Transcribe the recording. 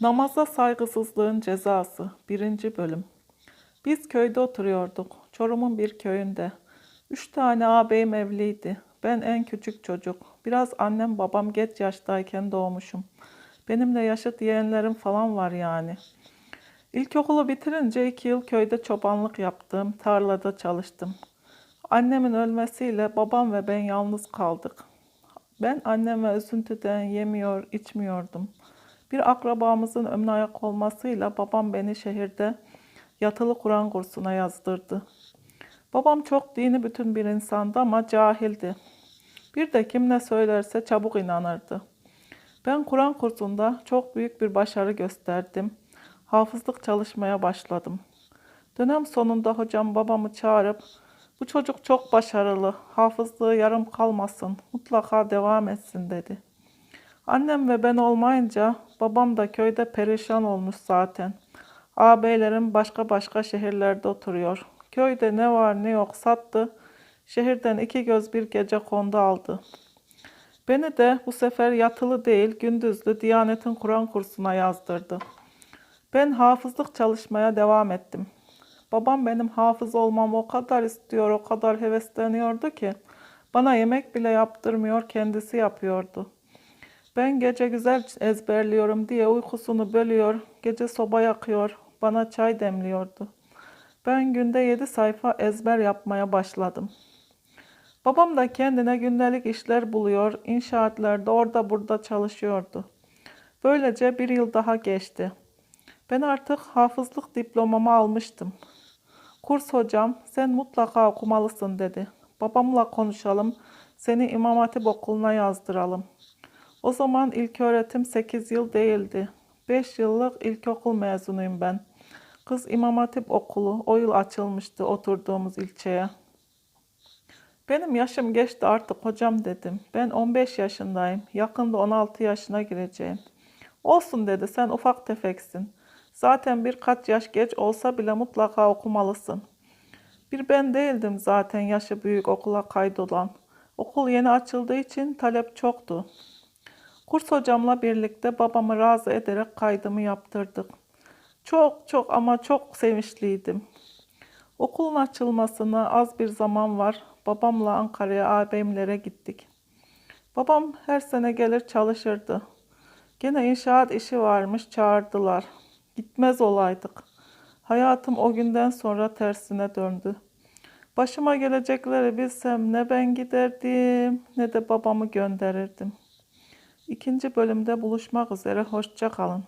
Namaza saygısızlığın cezası 1. bölüm. Biz köyde oturuyorduk. Çorum'un bir köyünde. Üç tane ağabeyim evliydi. Ben en küçük çocuk. Biraz annem babam geç yaştayken doğmuşum. Benimle yaşıt yeğenlerim falan var yani. İlkokulu bitirince iki yıl köyde çobanlık yaptım. Tarlada çalıştım. Annemin ölmesiyle babam ve ben yalnız kaldık. Ben anneme üzüntüden yemiyor, içmiyordum. Bir akrabamızın ömrü ayak olmasıyla babam beni şehirde yatılı Kur'an kursuna yazdırdı. Babam çok dini bütün bir insandı ama cahildi. Bir de kim ne söylerse çabuk inanırdı. Ben Kur'an kursunda çok büyük bir başarı gösterdim. Hafızlık çalışmaya başladım. Dönem sonunda hocam babamı çağırıp bu çocuk çok başarılı, hafızlığı yarım kalmasın, mutlaka devam etsin dedi. Annem ve ben olmayınca babam da köyde perişan olmuş zaten. Ağabeylerim başka başka şehirlerde oturuyor. Köyde ne var ne yok sattı. Şehirden iki göz bir gece kondu aldı. Beni de bu sefer yatılı değil gündüzlü Diyanet'in Kur'an kursuna yazdırdı. Ben hafızlık çalışmaya devam ettim. Babam benim hafız olmamı o kadar istiyor, o kadar hevesleniyordu ki bana yemek bile yaptırmıyor, kendisi yapıyordu. Ben gece güzel ezberliyorum diye uykusunu bölüyor, gece soba yakıyor, bana çay demliyordu. Ben günde yedi sayfa ezber yapmaya başladım. Babam da kendine gündelik işler buluyor, inşaatlerde orada burada çalışıyordu. Böylece bir yıl daha geçti. Ben artık hafızlık diplomamı almıştım. Kurs hocam sen mutlaka okumalısın dedi. Babamla konuşalım, seni İmam Hatip okuluna yazdıralım. O zaman ilköğretim 8 yıl değildi. 5 yıllık ilkokul mezunuyum ben. Kız İmam Hatip okulu o yıl açılmıştı oturduğumuz ilçeye. Benim yaşım geçti artık hocam dedim. Ben 15 yaşındayım. Yakında 16 yaşına gireceğim. Olsun dedi sen ufak tefeksin. Zaten birkaç yaş geç olsa bile mutlaka okumalısın. Bir ben değildim zaten yaşı büyük okula kaydolan. Okul yeni açıldığı için talep çoktu. Kurs hocamla birlikte babamı razı ederek kaydımı yaptırdık. Çok çok ama çok sevinçliydim. Okulun açılmasına az bir zaman var. Babamla Ankara'ya ağabeyimlere gittik. Babam her sene gelir çalışırdı. Gene inşaat işi varmış çağırdılar. Gitmez olaydık. Hayatım o günden sonra tersine döndü. Başıma gelecekleri bilsem ne ben giderdim ne de babamı gönderirdim. İkinci bölümde buluşmak üzere. Hoşça kalın.